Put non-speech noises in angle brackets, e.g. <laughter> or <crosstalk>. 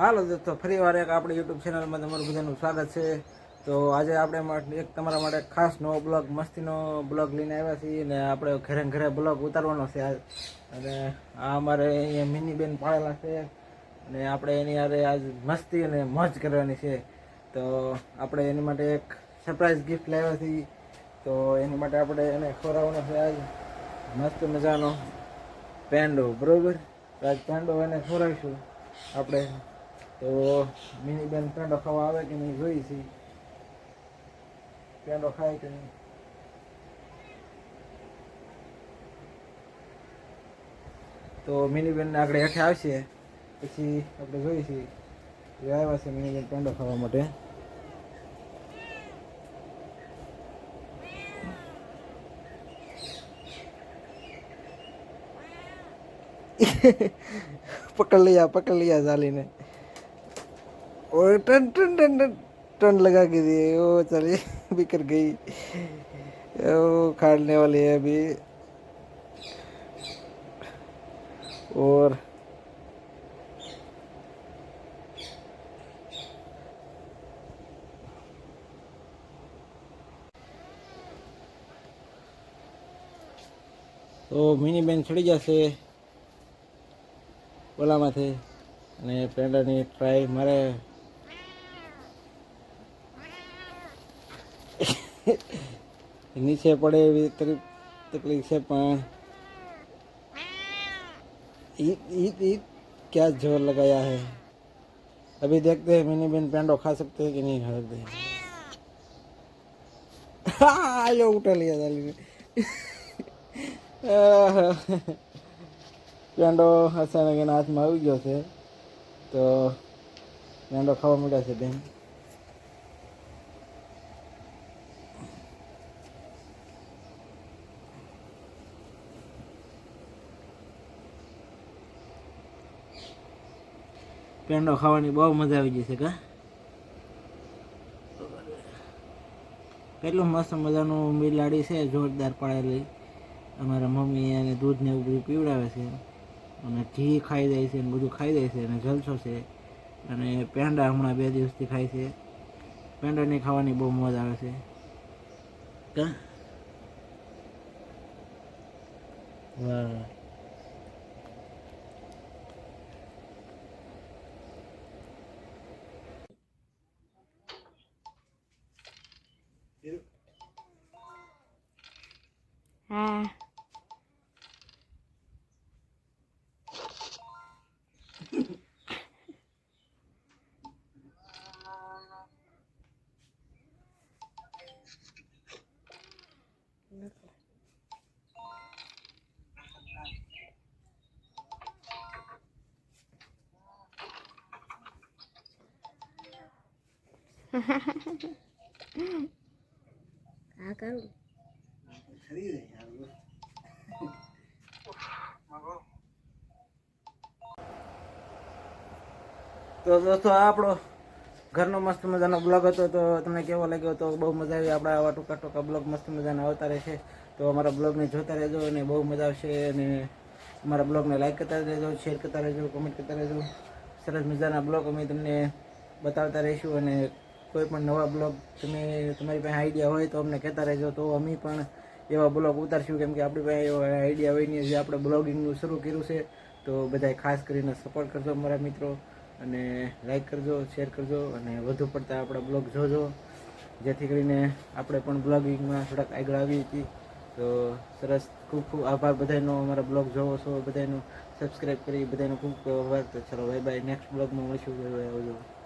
હાલો દોસ્તો, ફરી વાર એક આપણી યુટ્યુબ ચેનલમાં તમારું બધાનું સ્વાગત છે. તો આજે આપણે એક તમારા માટે ખાસ નવો બ્લોગ, મસ્તીનો બ્લોગ લઈને આવ્યા છીએ અને આપણે ઘરે ઘરે બ્લોગ ઉતારવાનો છે આજ. અને આ અમારે અહીંયા મિની બેન પાળેલા છે અને આપણે એની હારે આજ મસ્તી અને મોજ કરવાની છે. તો આપણે એની માટે એક સરપ્રાઈઝ ગિફ્ટ લાવ્યા છીએ તો એની માટે આપણે એને ખોરાવવાનો છે આજ. મસ્ત મજાનો પેંડો, બરોબર? આજ પેંડો એને ખોરાવીશું આપણે. તો મિનીબેન પેન રખાવા આવે કે નહીં જોઈ છે. પેન રખાય કે નહીં? તો મિનીબેન આપણે હેઠે આવશે. પછી આપણે જોઈ છે એ આવ્યા છે મિનીબેન પેન ખાવા માટે. <laughs> પકડ લઈ આ પકડ લઈ આ ચાલીને और टन टन टन टन टन लगा के दिए वो चलिए बिखर गई वो खाड़ने वाली है अभी और તો મિની બેન ચડી જશે ઓલામાંથી અને પેંડાની ટ્રાય મારે નીચે પડે એવી તકલીફ તકલીફ છે પણ ईद ईद ईद क्या जोर लगाया है अभी देखते हैं मिनी बेन पेंडो खा सकते हैं कि नहीं खा सकते हाँ, यो उठा लिया दाली ने પેંડો અચાનક એના હાથમાં આવી ગયો છે તો પેંડો ખાવા મળ્યા છે બેન પેંડો ખાવાની બહુ મજા આવી જશે કા? કેટલું મસ્ત મજાનું બિલાડી છે, જોરદાર પાડેલી. અમારા મમ્મી એને દૂધ ને એવું બધું પીવડાવે છે. અને ઘી ખાઈ જાય છે ને બધું ખાઈ જાય છે અને જલસો છે. અને પેંડા હમણાં બે દિવસથી ખાય છે. પેંડાની ખાવાની બહુ મજા આવે છે. કા? વાહ. いるああ Ha ha ha ha. હા, કરું. તો દોસ્તો આપણો ઘરનો મસ્ત મજાનો બ્લોગ હતો. તો તમને કેવો લાગ્યો તો બહુ મજા આવી. આપણા આવા ટૂંકા ટૂંકા બ્લોગ મસ્ત મજાના આવતા રહેશે. તો અમારા બ્લોગને જોતા રહેજો અને બહુ મજા આવશે. અને અમારા બ્લોગને લાઈક કરતા રહેજો શેર કરતા રહેજો કમેન્ટ કરતા રહેજો. સરસ મજાના બ્લોગ અમે તમને બતાવતા રહીશું અને કોઈ પણ નવા બ્લોગ તમે, તમારી પાસે આઈડિયા હોય તો અમને કહેતા રહેજો. તો અમે પણ એવા બ્લોગ ઉતારશું. કેમ કે આપણી પાસે એવા આઈડિયા હોય નહીં, જે આપણે બ્લોગિંગનું શરૂ કર્યું છે. તો બધાય ખાસ કરીને સપોર્ટ કરજો અમારા મિત્રો અને લાઈક કરજો શેર કરજો અને વધુ પડતા આપણા બ્લોગ જોજો. જેથી કરીને આપણે પણ બ્લોગિંગમાં થોડાક આગળ આવી હતી. તો સરસ, ખૂબ ખૂબ આભાર બધાનો. અમારા બ્લોગ જોવો છો, બધાનું સબસ્ક્રાઈબ કરી, બધાનો ખૂબ ખૂબ આભાર. તો ચલો બાય બાય નેક્સ્ટ બ્લોગમાં મળીશું આવજો.